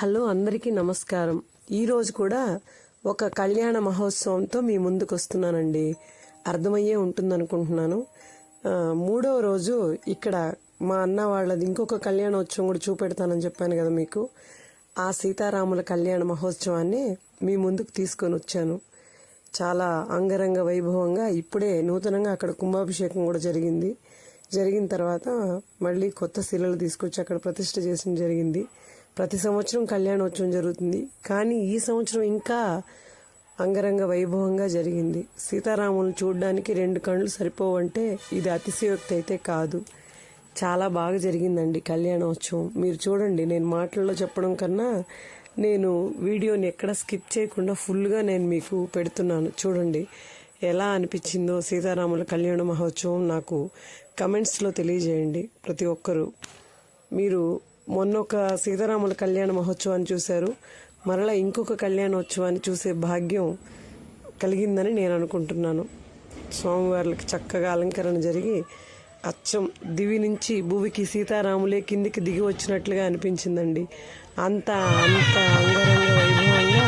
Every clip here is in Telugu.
హలో అందరికీ నమస్కారం. ఈరోజు కూడా ఒక కళ్యాణ మహోత్సవంతో మీ ముందుకు వస్తున్నానండి అర్థమయ్యే ఉంటుందనుకుంటున్నాను. మూడవ రోజు ఇక్కడ మా అన్న వాళ్ళది ఇంకొక కళ్యాణోత్సవం కూడా చూపెడతానని చెప్పాను కదా మీకు. ఆ సీతారాముల కళ్యాణ మహోత్సవాన్ని మీ ముందుకు తీసుకొని వచ్చాను. చాలా అంగరంగ వైభవంగా ఇప్పుడే నూతనంగా అక్కడ కుంభాభిషేకం కూడా జరిగింది. జరిగిన తర్వాత మళ్ళీ కొత్త శిలలు తీసుకొచ్చి అక్కడ ప్రతిష్ట చేసిన జరిగింది. ప్రతి సంవత్సరం కళ్యాణోత్సవం జరుగుతుంది. కానీ ఈ సంవత్సరం ఇంకా అంగరంగ వైభవంగా జరిగింది. సీతారాములు చూడడానికి రెండు కళ్ళు సరిపోవంటే ఇది అతిశయోక్తి అయితే కాదు. చాలా బాగా జరిగిందండి కళ్యాణోత్సవం. మీరు చూడండి నేను మాటల్లో చెప్పడం కన్నా నేను వీడియోని ఎక్కడ స్కిప్ చేయకుండా ఫుల్గా నేను మీకు పెడుతున్నాను. చూడండి ఎలా అనిపించిందో సీతారాముల కళ్యాణ మహోత్సవం నాకు కమెంట్స్లో తెలియజేయండి. ప్రతి ఒక్కరూ మీరు మొన్న ఒక సీతారాముల కళ్యాణ మహోత్సవాన్ని చూశారు. మరలా ఇంకొక కళ్యాణోత్సవాన్ని చూసే భాగ్యం కలిగిందని నేను అనుకుంటున్నాను. స్వామివార్లకి చక్కగా అలంకరణ జరిగి అచ్చం దివి నుంచి భూమికి సీతారాములే కిందికి దిగి వచ్చినట్లుగా అనిపించిందండి. అంత అంత అంగరంగ వైభవంగా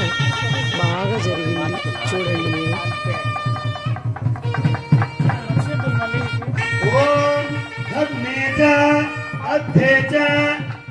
బాగా జరిగింది. చూడండి మీరు. ఓం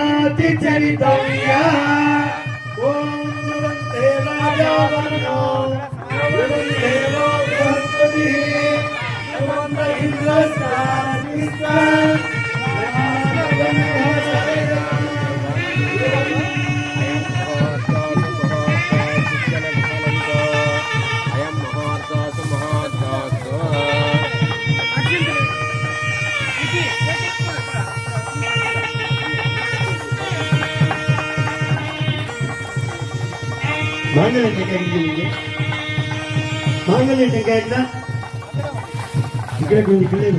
ಜಾತಿ ಚರಿತವ್ಯ ಓಂ ದೇವಾಯ ದೇವೋ ಗಣಪತಿ ಹಿಂದೂಸ್ತಾನಿ मांगल्य टेकायची म्हणजे मांगल्य टेकायला इकडे घेऊन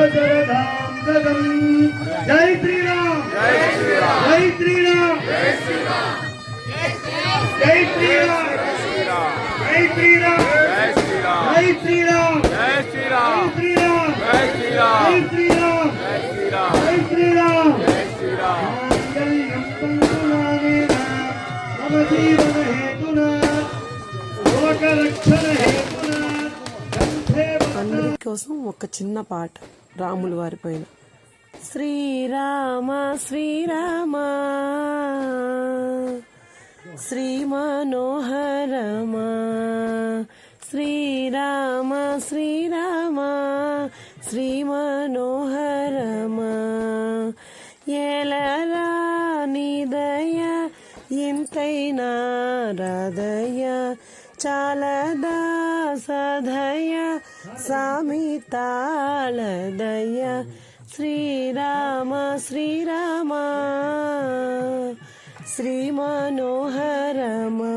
అజీవ జరదాం జగం జై శ్రీరామ్ జై శ్రీరామ్ జై శ్రీరామ్ జై శ్రీరామ్ జై శ్రీరామ్ జై శ్రీరామ్ జై శ్రీరామ్ జై శ్రీరామ్ జై శ్రీరామ్ జై శ్రీరామ్ జై ఒక చిన్న పాట రాముల వారి పైన. శ్రీరామ శ్రీరామ శ్రీ మనోహరమా శ్రీరామ శ్రీరామ శ్రీ మనోహరమా ఎలరా నిదయ ఇంతైనా హృదయ చాలదా సదయ సామితాళదయ శ్రీరామ శ్రీరామ శ్రీ మనోహరమా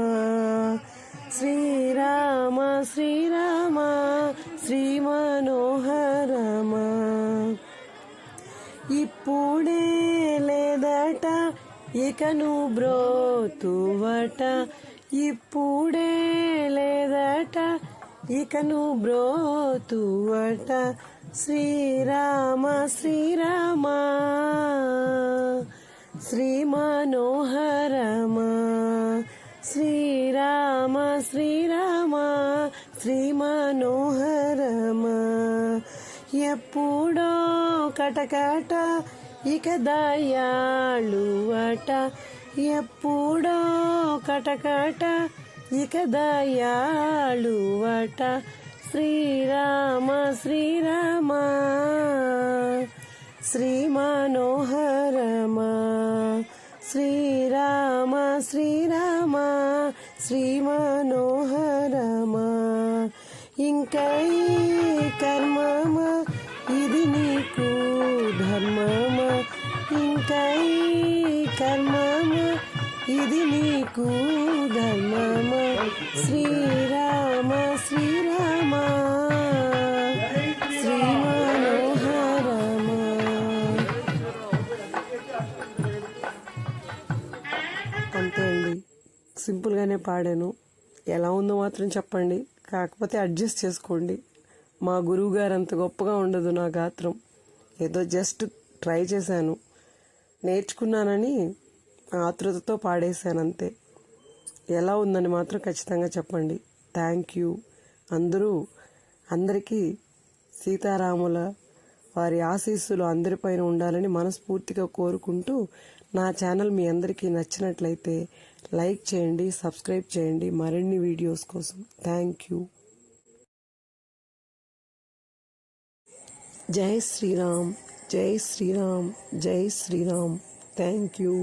శ్రీరామ శ్రీరామ శ్రీ మనోహరమా ఇప్పుడే లేదట ఇకను బ్రోతువట ఇప్పుడే లేదట ఇకను బ్రోతువట శ్రీరామ శ్రీరామ. శ్రీ మనోహరమ శ్రీరామ శ్రీరామ. శ్రీ మనోహరమ ఎప్పుడో కటకట ఇక దయాళువట. ఎప్పుడో కటకట ఇక దయాళువట. శ్రీరామ శ్రీరామ. శ్రీ మనోహరమ. శ్రీరామ శ్రీరామ. శ్రీ మనోహరమ. ఇంకై కర్మమ ఇది నీకు ధర్మమ. ఇంకై కర్మమ ఇది నీకు శ్రీరామ శ్రీరామ శ్రీ మనోహరమ అంతే అండి. సింపుల్గానే పాడాను. ఎలా ఉందో మాత్రం చెప్పండి. కాకపోతే అడ్జస్ట్ చేసుకోండి. మా గురువు గారు అంత గొప్పగా ఉండదు నా గాత్రం. ఏదో జస్ట్ ట్రై చేశాను. నేర్చుకున్నానని ఆతృతతో పాడేశాను అంతే ఎలా ఉందని మాత్రం ఖచ్చితంగా చెప్పండి. థ్యాంక్ యూ అందరూ అందరికీ సీతారాముల వారి ఆశీస్సులు అందరిపైన ఉండాలని మనస్ఫూర్తిగా కోరుకుంటూ నా ఛానల్ మీ అందరికీ నచ్చినట్లయితే లైక్ చేయండి సబ్స్క్రైబ్ చేయండి. మరిన్ని వీడియోస్ కోసం థ్యాంక్ యూ జై శ్రీరామ్ జై శ్రీరామ్ జై శ్రీరామ్. Thank you